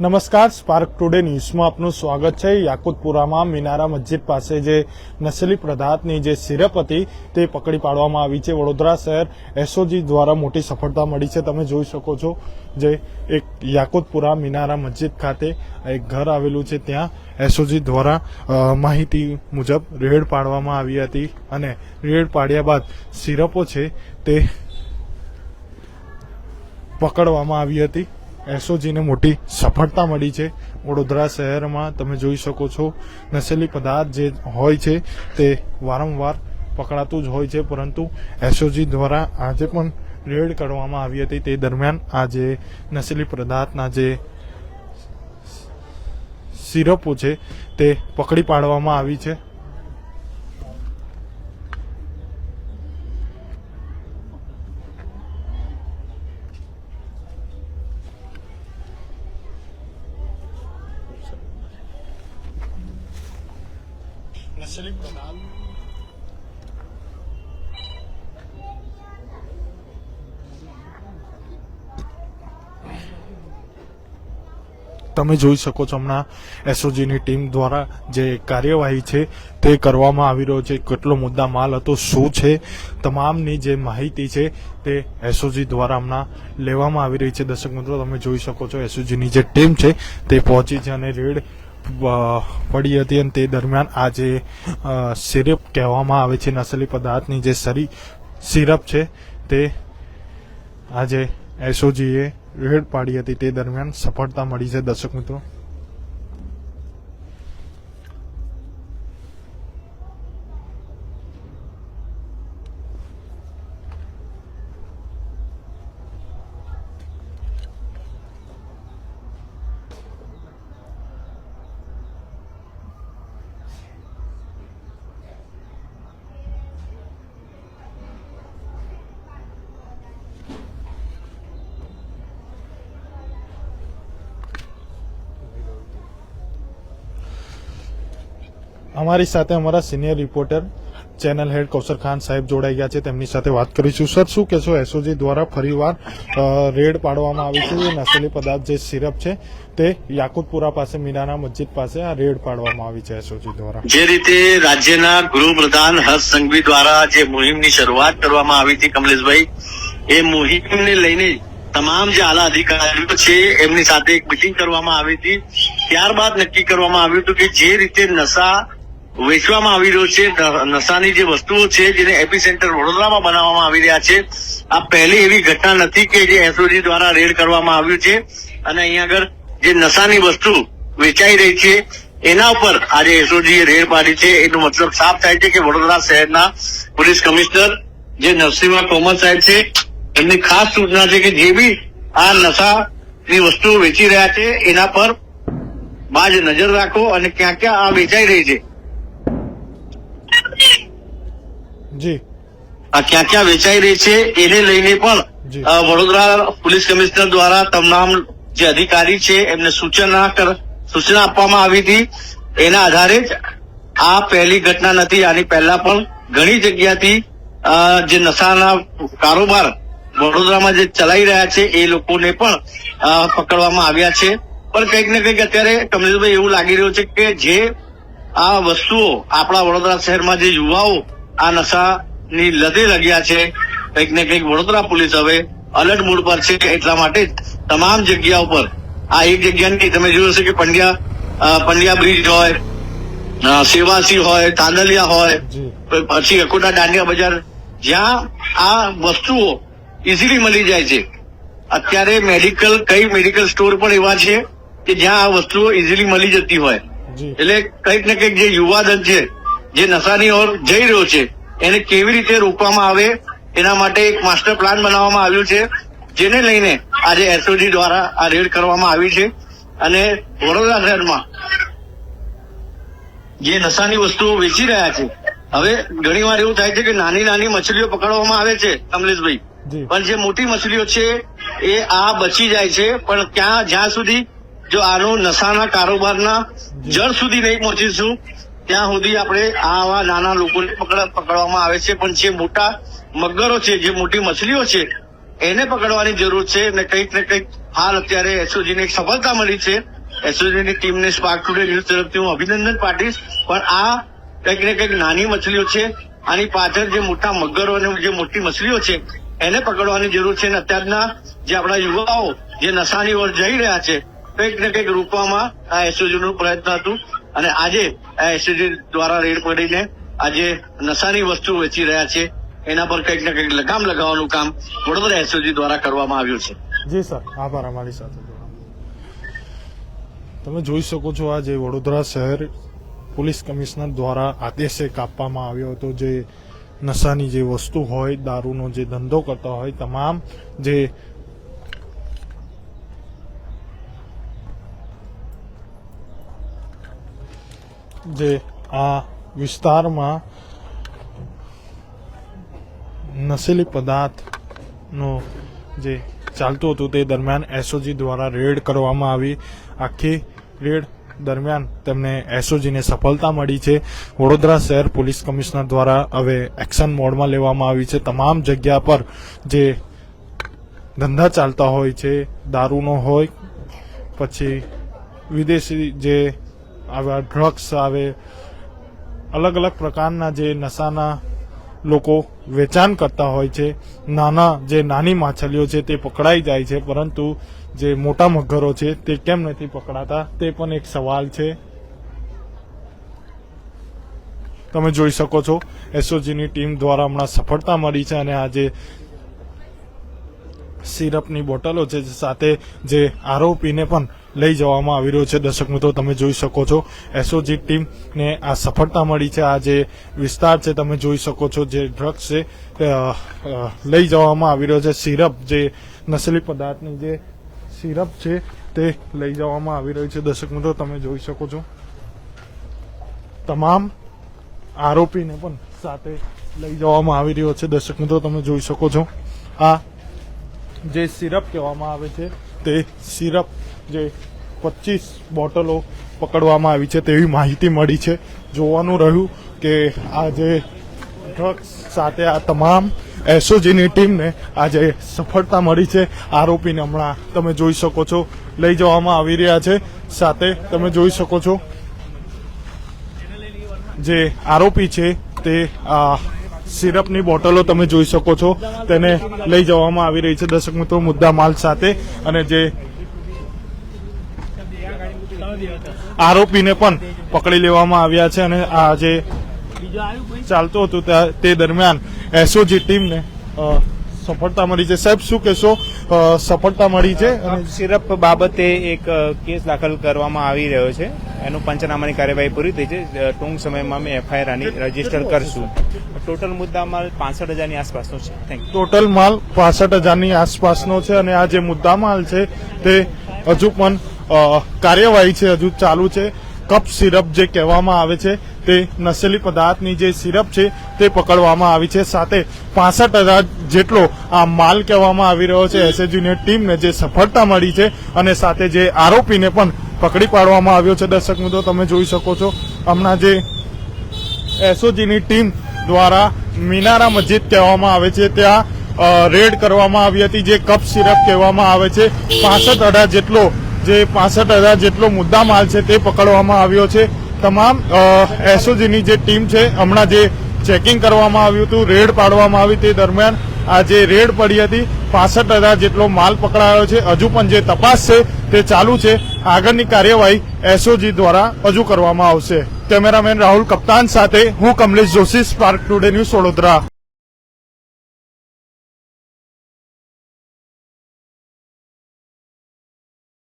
નમસ્કાર spark today ન્યૂઝમાં આપનું સ્વાગત છે. યાકુતપુરામાં મિનારા મસ્જિદ પાસે જે નસલી પદાર્થની જે સિરપ હતી તે પકડી પાડવામાં આવી છે. વડોદરા શહેર એસઓજી દ્વારા મોટી સફળતા મળી છે. તમે જોઈ શકો છો જે એક યાકુતપુરા મિનારા મસ્જિદ ખાતે એક ઘર આવેલું છે. ત્યાં એસઓજી દ્વારા માહિતી મુજબ રેડ પાડવામાં આવી હતી અને રેડ પાડ્યા બાદ સિરપો છે તે પકડવામાં આવી હતી. એસઓજીને મોટી સફળતા મળી છે. વડોદરા શહેરમાં તમે જોઈ શકો છો, નશેલી પદાર્થ જે હોય છે તે વારંવાર પકડાતું જ હોય છે, પરંતુ એસઓજી દ્વારા આજે પણ રેડ કરવામાં આવી હતી. તે દરમિયાન આ જે નશેલી પદાર્થના જે સિરપો છે તે પકડી પાડવામાં આવી છે નશેલી પદાર્થ તમે જોઈ શકો છો હમણાં એસઓજીની ટીમ દ્વારા જે કાર્યવાહી છે તે કરવામાં આવી રહ્યો છે, કેટલો મુદ્દા માલ હતો, શું છે, તમામની જે માહિતી છે તે એસઓજી દ્વારા હમણાં લેવામાં આવી રહી છે. દર્શક મિત્રો, તમે જોઈ શકો છો એસઓજીની જે ટીમ છે તે પહોંચી છે અને રેડ પડી હતી અને તે દરમિયાન આ જે સિરપ કહેવામાં આવે છે, નસલી પદાર્થની જે સરી, સિરપ છે તે આજે એસઓજીએ રેડ પાડી હતી તે દરમિયાન સફળતા મળી છે દર્શક મિત્રો. અમારી સાથે અમારા senior reporter channel head Kaushar Khan સાહેબ જોડાઈ ગયા છે. તેમની સાથે વાત કરીશું. સર, શું કહેશો? એસઓજી દ્વારા ફરીવાર રેડ પાડવામાં આવી છે. જે નશીલી પદાર્થ જે સિરપ છે, તે યાકુતપુરા પાસે, મીનાના મસ્જિદ પાસે આ રેડ પાડવામાં આવી છે એસઓજી દ્વારા. જે રીતે રાજ્યના ગૃહપ્રધાન હર્ષ સંઘવી દ્વારા જે મુહિમની શરૂઆત કરવામાં આવી હતી કમલેશભાઈ, એ મુહિમને લઈને તમામ જે આલા અધિકારીઓ છે, એમની સાથે એક મિટિંગ કરવામાં આવી હતી. ત્યારબાદ નક્કી કરવામાં આવ્યું હતું કે જે રીતે નશા વેચવામાં આવી રહ્યો છે. નશાની જે વસ્તુઓ છે, જેને એપી સેન્ટર વડોદરામાં બનાવવામાં આવી રહ્યા છે, આ પહેલી એવી ઘટના નથી કે જે એસઓજી દ્વારા રેડ કરવામાં આવ્યું છે. અને અહીંયા આગળ જે નશાની વસ્તુ વેચાઈ રહી છે, એના ઉપર આજે એસઓજી રેડ પાડી છે. એનો મતલબ સાફ થાય છે કે વડોદરા શહેરના પોલીસ કમિશનર જે નરસિંહા કોમલ સાહેબ છે, એમની ખાસ સૂચના છે કે જે બી આ નશાની વસ્તુઓ વેચી રહ્યા છે, એના પર બાજ નજર રાખો અને ક્યાં ક્યાં આ વેચાઈ રહી છે. જી. ક્યાં ક્યાં વેચાઈ રહી છે એને લઈને પણ વડોદરા પોલીસ કમિશનર દ્વારા તમામ જે અધિકારી છે એમને સૂચના સૂચના આપવામાં આવી હતી. એના આધારે જ આ પહેલી ઘટના નથી આની પહેલા પણ ઘણી જગ્યાથી જે નશાના કારોબાર વડોદરામાં જે ચલાવી રહ્યા છે એ લોકોને પણ પકડવામાં આવ્યા છે. પણ કંઈક ને કંઈક અત્યારે કમલેશભાઈ એવું લાગી રહ્યું છે કે જે આ વસ્તુઓ આપણા વડોદરા શહેરમાં જે યુવાઓ આ નશાની લદે લગ્યા છે. કંઈક ને કંઈક વડોદરા પોલીસ હવે અલર્ટ મોડ પર છે એટલા માટે તમામ જગ્યા ઉપર આ એક જગ્યાની તમે જોયું હશે કે પંડ્યા પંડ્યા બ્રિજ હોય સેવાસી હોય તાંદલિયા હોય પછી અકોટા દાંડિયા બજાર જ્યાં આ વસ્તુઓ ઇઝીલી મળી જાય છે. અત્યારે મેડિકલ કઈ મેડિકલ સ્ટોર પણ એવા છે કે જ્યાં આ વસ્તુઓ ઇઝીલી મળી જતી હોય. એટલે કંઈક ને કંઈક જે યુવાધન છે જે નશાની ઓર જઈ રહ્યો છે એને કેવી રીતે રોકવામાં આવે એના માટે એક માસ્ટર પ્લાન બનાવવામાં આવ્યું છે જેને લઈને આજે એસઓજી દ્વારા આ રેડ કરવામાં આવી છે. અને વડોદરા શહેરમાં જે નશાની વસ્તુઓ વેચી રહ્યા છે હવે ઘણી વાર એવું થાય છે કે નાની નાની મછલીઓ પકડવામાં આવે છે કમલેશભાઈ. પણ જે મોટી મછલીઓ છે એ આ બચી જાય છે પણ ક્યાં જ્યાં સુધી જો આનો નશાના કારોબારના જળ સુધી નહીં પહોંચીશું ત્યાં સુધી આપણે આવા નાના લોકોને પકડવામાં આવે છે. પણ જે મોટા મગરો છે, જે મોટી મછલીઓ છે, એને પકડવાની જરૂર છે અને કંઈક ને કંઈક હાલ અત્યારે એસઓજીને એક સફળતા મળી છે. એસઓજીની ટીમને સ્પાર્ક ટુડે ન્યૂઝ તરફથી હું અભિનંદન પાઠવીશ. પણ આ કંઈક ને કંઈક નાની મછલીઓ છે. આની પાછળ જે મોટા મગરો અને જે મોટી મછલીઓ છે, એને પકડવાની જરૂર છે. અને અત્યારના જે આપણા યુવાઓ, જે નશાની ઓર જઈ રહ્યા છે, કંઈક ને કંઈક રૂપવામાં આ એસઓજીનું પ્રયત્ન હતું. અને આજે, આ એસઓજી દ્વારા રેડ પડીને આજે નશાની વસ્તુ વેચી રહ્યા છે. એના પર કંઈક ને કંઈક લગામ લગાવવાનું કામ વડોદરા એસઓજી દ્વારા કરવામાં આવ્યું છે. જી સર, આભાર અમારી સાથે તમે જોઈ શકો છો આ જે વડોદરા શહેર પોલીસ કમિશનર દ્વારા આદેશે કાપવામાં આવ્યો હતો જે નશાની જે વસ્તુ હોય, દારૂનો જે ધંધો કરતા હોય, તમામ જે જે આ વિસ્તારમાં નશીલી પદાર્થનો જે ચાલતું હતું તે દરમિયાન એસઓજી દ્વારા રેડ કરવામાં આવી. આખી રેડ દરમિયાન તેમને એસઓજીને સફળતા મળી છે. વડોદરા શહેર પોલીસ કમિશનર દ્વારા હવે એક્શન મોડમાં લેવામાં આવી છે. તમામ જગ્યા પર જે ધંધા ચાલતા હોય છે, દારૂનો હોય, પછી વિદેશી જે આવા ડ્રગ્સ આવે, અલગ અલગ પ્રકારના જે નશાના લોકો વેચાણ કરતા હોય છે, નાના જે નાની માછલીઓ છે તે પકડાઈ જાય છે, પરંતુ જે મોટા મગરો છે તે કેમ નથી પકડાતા, તે પણ એક સવાલ છે. તમે જોઈ શકો છો એસઓજીની ટીમ દ્વારા હમણાં સફળતા મળી છે અને આજે સિરપની બોટલો છે સાથે જે આરોપીને પણ લઈ જવામાં આવી રહ્યો છે. દર્શક મિત્રો, તમે જોઈ શકો છો એસઓજી ટીમને આ સફળતા મળી છે. આ જે વિસ્તાર છે, તમે જોઈ શકો છો જે ડ્રગ્સ છે લઈ જવામાં આવી રહ્યો છે. સિરપ જે નશીલી પદાર્થની જે સિરપ છે, તે લઈ જવામાં આવી રહ્યું છે. દર્શક મિત્રો, તમે જોઈ શકો છો. તમામ આરોપીને પણ સાથે લઈ જવામાં આવી રહ્યો છે. દર્શક મિત્રો, તમે જોઈ શકો છો. આ જે સિરપ કહેવામાં આવે છે, તે સિરપ જે પચીસ બોટલો પકડવામાં આવી છે તેવી માહિતી મળી છે. જોવાનું રહ્યું કે આ જે ડ્રગ્સ સાથે આ તમામ એસઓજીની ટીમને આજે સફળતા મળી છે. આરોપીને હમણાં તમે જોઈ શકો છો. લઈ જવામાં આવી રહ્યા છે. સાથે તમે જોઈ શકો છો. જે આરોપી છે તે સિરપની બોટલો તમે જોઈ શકો છો. તેને લઈ જવામાં આવી રહી છે દર્શક મિત્રો મુદ્દા માલ સાથે. અને જે આરોપીને પણ પકડી લેવામાં આવ્યા છે અને આ જે ચાલતું હતું તે દરમિયાન એસઓજી ટીમને સફળતા મળી છે. સાહેબ, શું કહેશો? સફળતા મળી છે સિરપ બાબતે એક કેસ દાખલ કરવામાં આવી રહ્યો છે. એનું પંચનામાની કાર્યવાહી પૂરી થઈ છે. ટૂંક સમયમાં અમે એફઆઈઆર આની રજિસ્ટર કરશું. ટોટલ મુદ્દામાલ પાસઠ હજારની આસપાસનો છે. થેન્ક ટોટલ માલ પાસઠ હજારની આસપાસનો છે અને આ જે મુદ્દા માલ છે તે હજુ પણ કાર્યવાહી છે હજુ ચાલુ છે. કપ સિરપ જે કહેવામાં આવે છે તે નશીલી પદાર્થની જે સિરપ છે તે પકડવામાં આવી છે. સાથે પાસઠ હજાર જેટલો આ માલ કહેવામાં આવી રહ્યો છે. એસએજીની ટીમને જે સફળતા મળી છે અને સાથે જે આરોપીને પણ પકડી પાડવામાં આવ્યો છે દર્શક મિત્રો, તમે જોઈ શકો છો. હમણાં જે એસઓજીની ટીમ દ્વારા મિનારા મસ્જિદ કહેવામાં આવે છે. ત્યાં રેડ કરવામાં આવી હતી, જે કપ સિરપ કહેવામાં આવે છે. પાસઠ હજાર જેટલો, જે પાસઠ હજાર જેટલો મુદ્દા માલ છે તે પકડવામાં આવ્યો છે. તમામ એસઓજીની જે ટીમ છે, હમણાં જે ચેકિંગ કરવામાં આવ્યું હતું, રેડ પાડવામાં આવી તે દરમિયાન આ જે રેડ પડી હતી, પાસઠ હજાર જેટલો માલ પકડાયો છે. હજુ પણ જે તપાસ છે, તે ચાલુ છે. આગળની કાર્યવાહી એસઓજી દ્વારા હજુ કરવામાં આવશે. કેમેરામેન રાહુલ કપ્તાન સાથે હું Kamlesh Joshi Spark Today News Vadodara.